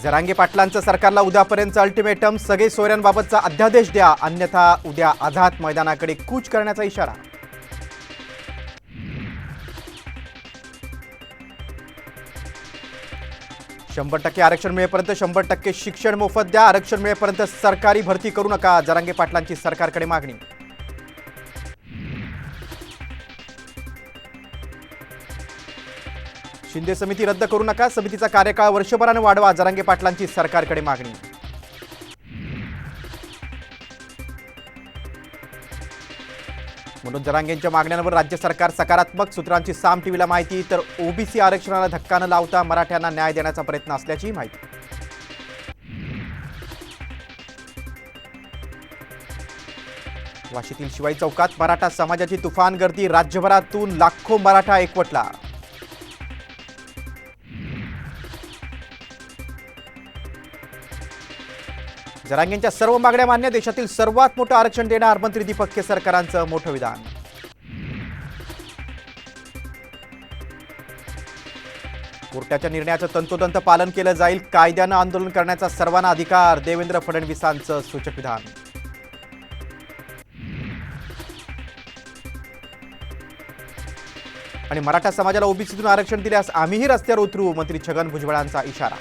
जरांगे पाटलांचं सरकारला उद्यापर्यंत अल्टिमेटम सगळे सोयऱ्यांबाबतचा अध्यादेश द्या. अन्यथा उद्या आझाद मैदानाकडे कूच करण्याचा इशारा. शंभर टक्के आरक्षण मिळेपर्यंत शंभर टक्के शिक्षण मोफत द्या. आरक्षण मिळेपर्यंत सरकारी भरती करू नका. जरांगे पाटलांची सरकारकडे मागणी. शिंदे समिती रद्द करू नका. समितीचा कार्यकाळ वर्षभरानं वाढवा. जरांगे पाटलांची सरकारकडे मागणी. म्हणून जरांगेंच्या मागण्यांवर राज्य सरकार सकारात्मक. सूत्रांची साम टीव्हीला माहिती तर ओबीसी आरक्षणाला धक्का न लावता मराठ्यांना न्याय देण्याचा प्रयत्न असल्याची माहिती. वाशीतील शिवाई चौकात मराठा समाजाची तुफान गर्दी. राज्यभरातून लाखो मराठा एकवटला. जरांगेंच्या सर्व मागण्या मान्य देशातील सर्वात मोठं आरक्षण देणार मंत्री दीपक केसरकरांचं मोठं विधान. कोर्टाच्या निर्णयाचं तंतोतंत पालन केलं जाईल कायद्यानं आंदोलन करण्याचा सर्वांना अधिकार देवेंद्र फडणवीसांचं सूचक विधान. आणि मराठा समाजाला ओबीसीतून आरक्षण दिल्यास आम्हीही रस्त्यावर उतरू मंत्री छगन भुजबळांचा इशारा.